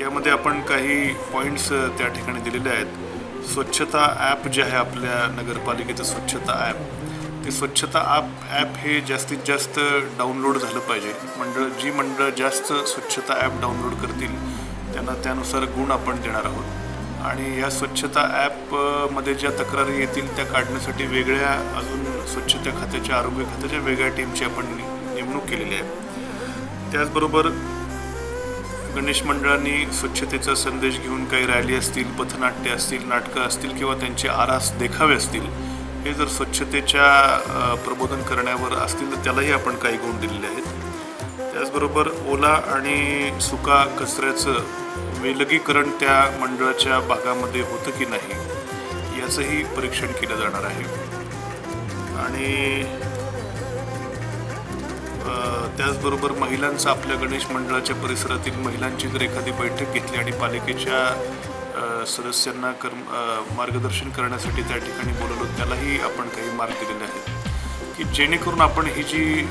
यामध्ये आपण काही पॉईंट्स त्या ठिकाणी दिलेले आहेत. स्वच्छता ॲप जे आहे आपल्या नगरपालिकेचं स्वच्छता ॲप ते स्वच्छता ॲप ॲप हे जास्तीत जास्त डाउनलोड झालं पाहिजे. मंडळ जी मंडळ जास्त स्वच्छता ॲप डाउनलोड करतील त्यांना त्यानुसार गुण आपण देणार आहोत. आणि या स्वच्छता ॲपमध्ये ज्या तक्रारी येतील त्या काढण्यासाठी वेगळ्या अजून स्वच्छता खात्याच्या आरोग्य खात्याच्या वेगळ्या टीमची आपण नेमणूक केलेली आहे. त्याचबरोबर गणेश मंडळांनी स्वच्छतेचा संदेश घेऊन काही रॅली असतील पथनाट्य असतील नाटकं असतील किंवा त्यांचे आरास देखावे असतील हे जर स्वच्छतेच्या प्रबोधन करण्यावर असतील तर त्यालाही आपण काही गुण दिलेले आहेत. त्याचबरोबर ओला आणि सुका कचऱ्याचं विलगीकरण त्या मंडळाच्या भागामध्ये होतं की नाही याचंही परीक्षण केलं जाणार आहे. आणि त्याचबरोबर महिलांचं आपल्या गणेश मंडळाच्या परिसरातील महिलांची जर एखादी बैठक घेतली आणि पालिकेच्या सदस्यांना कर्म मार्गदर्शन करण्यासाठी त्या ठिकाणी बोलवलं त्यालाही आपण काही मार्ग दिलेले आहेत. की जेणेकरून आपण ही जी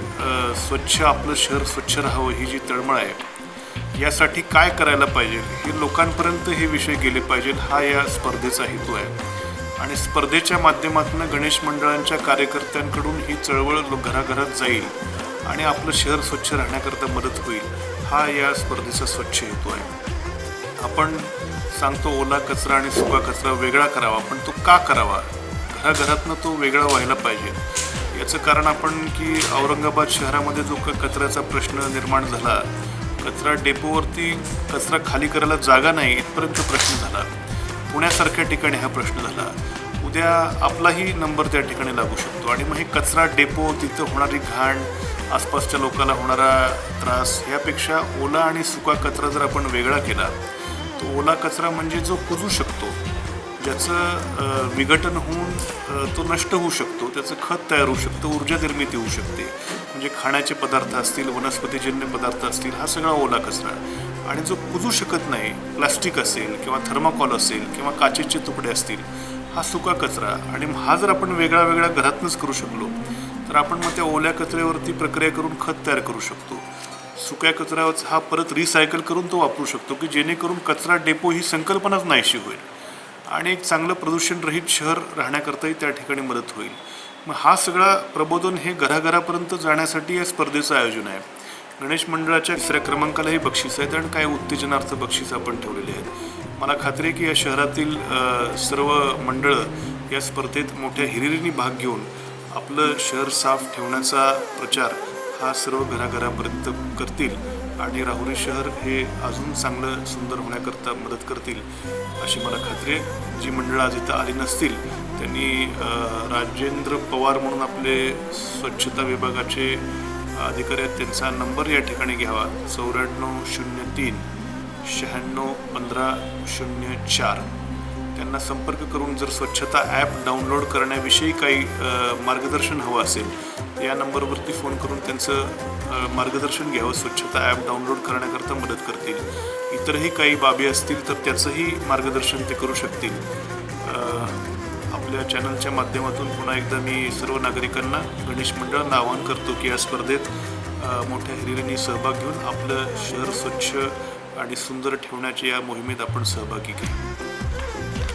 स्वच्छ आपलं शहर स्वच्छ राहावं ही जी तळमळ आहे यासाठी काय करायला पाहिजे हे लोकांपर्यंत हे विषय गेले पाहिजे हा या स्पर्धेचा हेतू आहे. आणि स्पर्धेच्या माध्यमातून गणेश मंडळांच्या कार्यकर्त्यांकडून ही चळवळ घराघरात जाईल आणि आपलं शहर स्वच्छ राहण्याकरता मदत होईल हा या स्पर्धेचा स्वच्छ हेतू आहे. आपण सांगतो ओला कचरा आणि सुका कचरा वेगळा करावा पण तो का करावा? घराघरातनं तो वेगळा व्हायला पाहिजे. याचं कारण आपण की औरंगाबाद शहरामध्ये जो कचऱ्याचा प्रश्न निर्माण झाला कचरा डेपोवरती कचरा खाली करायला जागा नाही इथपर्यंत प्रश्न झाला. पुण्यासारख्या ठिकाणी हा प्रश्न झाला. उद्या आपलाही नंबर त्या ठिकाणी लागू शकतो. आणि मग हे कचरा डेपो तिथं होणारी घाण आसपासच्या लोकांना होणारा त्रास यापेक्षा ओला आणि सुका कचरा जर आपण वेगळा केला तो ओला कचरा म्हणजे जो कुजू शकतो ज्याचं विघटन होऊन तो नष्ट होऊ शकतो त्याचं खत तयार होऊ शकतं ऊर्जा निर्मिती होऊ शकते. म्हणजे खाण्याचे पदार्थ असतील वनस्पतीजन्य पदार्थ असतील हा सगळा ओला कचरा. आणि जो कुजू शकत नाही प्लास्टिक असेल किंवा थर्माकॉल असेल किंवा काचेचे तुकडे असतील हा सुका कचरा आणि हा जर आपण वेगळा वेगळा घरातूनच करू शकलो तर आपण मग त्या ओल्या कचऱ्यावरती प्रक्रिया करून खत तयार करू शकतो. सुक्या कचऱ्यावर हा परत रिसायकल करून तो वापरू शकतो की जेणेकरून कचरा डेपो ही संकल्पनाच नाहीशी होईल. आणि एक चांगलं प्रदूषणरहित शहर राहण्याकरताही त्या ठिकाणी मदत होईल. मग हा सगळा प्रबोधन हे घराघरापर्यंत जाण्यासाठी या स्पर्धेचं आयोजन आहे. गणेश मंडळाच्या तिसऱ्या क्रमांकालाही बक्षीस आहेत आणि काही उत्तेजनार्थ बक्षीस आपण ठेवलेले आहेत. मला खात्री आहे की या शहरातील सर्व मंडळं या स्पर्धेत मोठ्या हिरिरीने भाग घेऊन आपलं शहर साफ ठेवण्याचा प्रचार हा सर्व घराघरापर्यंत करतील आणि राहुरी शहर हे अजून चांगलं सुंदर होण्याकरता मदत करतील अशी मला खात्री आहे. जी मंडळं आज इथं आली नसतील त्यांनी राजेंद्र पवार म्हणून आपले स्वच्छता विभागाचे अधिकारी आहेत त्यांचा नंबर या ठिकाणी घ्यावा. चौऱ्याण्णव शून्य तीन शहाण्णव पंधरा शून्य चार. त्यांना संपर्क करून जर स्वच्छता ॲप डाउनलोड करण्याविषयी काही मार्गदर्शन हवं असेल या नंबरवरती फोन करून त्यांचं मार्गदर्शन घ्यावं. स्वच्छता ॲप डाउनलोड करण्याकरता मदत करतील. इतरही काही बाबी असतील तर त्याचंही मार्गदर्शन ते करू शकतील. आपल्या चॅनलच्या माध्यमातून पुन्हा एकदा मी सर्व नागरिकांना गणेश मंडळांना आवाहन करतो की या स्पर्धेत मोठ्या हिरिरीने सहभाग घेऊन आपलं शहर स्वच्छ आणि सुंदर ठेवण्याच्या या मोहिमेत आपण सहभागी घ्या